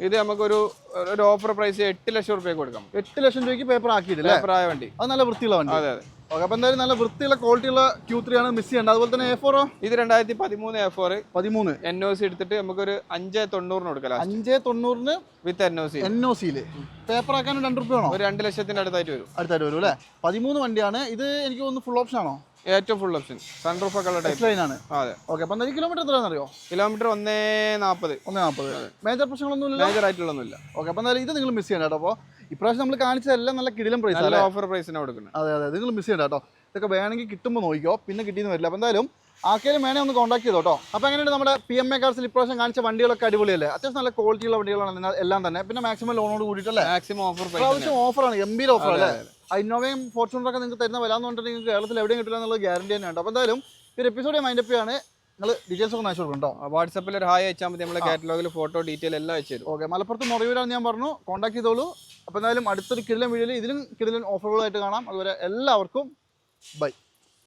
ഇത് നമുക്കൊരു ഒരു ഓഫർ പ്രൈസ് എട്ട് ലക്ഷം റുപ്യക്ക് കൊടുക്കാം. എട്ട് ലക്ഷം രൂപയ്ക്ക് പേപ്പർ ആക്കിയിട്ടില്ല? പേപ്പർ ആയ വണ്ടി. അത് നല്ല വൃത്തിയുള്ള വണ്ടി. അതെ അതെ. ഓക്കെ അപ്പൊ എന്തായാലും നല്ല വൃത്തിയുള്ള ക്വാളിറ്റിയുള്ള ക്യൂ ത്രീ ആണ് മിസ് ചെയ്യേണ്ടത് അതുപോലെ തന്നെ എ ഫോറോ ഇത് രണ്ടായിരത്തി പതിമൂന്ന് എ ഫോർ പതിമൂന്ന്. എൻ ഒ സി എടുത്തിട്ട് നമുക്കൊരു അഞ്ച് തൊണ്ണൂറിന് കൊടുക്കാം അഞ്ച് തൊണ്ണൂറിന് with N O C N O സിയിൽ പേപ്പർ ആക്കാൻ രണ്ട് റുപ്യ ആണോ ഒരു രണ്ട് ലക്ഷത്തിന്റെ അടുത്തായിട്ട് വരും. അടുത്തായിട്ട് വരും അല്ലേ പതിമൂന്ന് വണ്ടിയാണ്. ഇത് എനിക്ക് തോന്നുന്നു ഫുൾ ഓപ്ഷൻ ആണോ? ഏറ്റവും ഫുൾ ഓപ്ഷൻ സൺറൂഫ് ഒക്കെ ടൈപ്പ് ലൈൻ ആണ്. അതെ. ഓക്കെ അപ്പം എന്തായാലും കിലോമീറ്റർ എത്രയാണെന്ന് അറിയോ? കിലോമീറ്റർ ഒന്നേ നാൽപ്പത് ഒന്നേ നാൽപ്പത് മേജർ പ്രശ്നങ്ങളൊന്നും ഇല്ല മേജർ ആയിട്ടുള്ളതൊന്നുമില്ല ഓക്കെ അപ്പം എന്തായാലും ഇത് നിങ്ങൾ മിസ് ചെയ്യണ്ട കേട്ടോ. അപ്പോൾ ഇപ്രാവശ്യം നമ്മൾ കാണിച്ചതെല്ലാം നല്ല കിടിലം പ്രൈസ് ഓഫർ പ്രൈസിനാണ് കൊടുക്കുന്നത് അതെ അതെ. നിങ്ങൾ മിസ് ചെയ്യണ്ട കേട്ടോ. ഇതൊക്കെ വേണമെങ്കിൽ കിട്ടുമ്പോൾ നോക്കിക്കോ. പിന്നെ കിട്ടിയെന്ന് വരില്ല. അപ്പോൾ എന്തായാലും ആർക്കെങ്കിലും വേണേ ഒന്ന് കോൺടാക്ട് ചെയ്തോ കേട്ടോ അപ്പോൾ അങ്ങനെയാണ് നമ്മുടെ പി എം എ കാർസിൽ ഇപ്രാവശ്യം കാണിച്ച വണ്ടികളൊക്കെ അടിപൊളിയല്ലേ? അത്യാവശ്യം നല്ല ക്വാളിറ്റിയുള്ള വണ്ടികളാണ് എല്ലാം തന്നെ. പിന്നെ മാക്സിമം ലോണോട് കൂടിയിട്ടല്ലേ? മാക്സിമം ഓഫർ പ്രൈസ് ഓഫറാണ് എം ബിയിൽ ഓഫർ അല്ലേ? ഇന്നോവയും ഫോർച്യൂണറൊക്കെ നിങ്ങൾക്ക് തരുന്ന വില എന്ന് പറഞ്ഞിട്ടുണ്ടെങ്കിൽ നിങ്ങൾക്ക് കേരളത്തിൽ എവിടെയും കിട്ടില്ല എന്നുള്ള ഗ്യാരണ്ടി തന്നെയുണ്ട്. അപ്പോൾ എന്തായാലും ഒരു എപ്പിസോഡ് മൈൻഡ് അപ്പ് ആണ് നിങ്ങൾ ഡീറ്റെയിൽസ് ഒക്കെ അയച്ചു കൊടുക്കണം കേട്ടോ വാട്സപ്പിൽ ഒരു ഹായ് അയച്ചാൽ മതി. നമ്മുടെ കാറ്റലോഗിൽ ഫോട്ടോ ഡീറ്റെയിൽ എല്ലാം അയച്ചു തരും. ഓക്കെ മലപ്പുറത്ത് മുറിയൂരാണ് ഞാൻ പറഞ്ഞു. കോൺടാക്ട് ചെയ്തോളൂ. അപ്പോൾ എന്തായാലും അടുത്തൊരു കിടിലൻ വീഡിയോയിൽ ഇതിലും കിടിലൻ ഓഫറുകളായിട്ട് കാണാം. അതുപോലെ എല്ലാവർക്കും ബൈ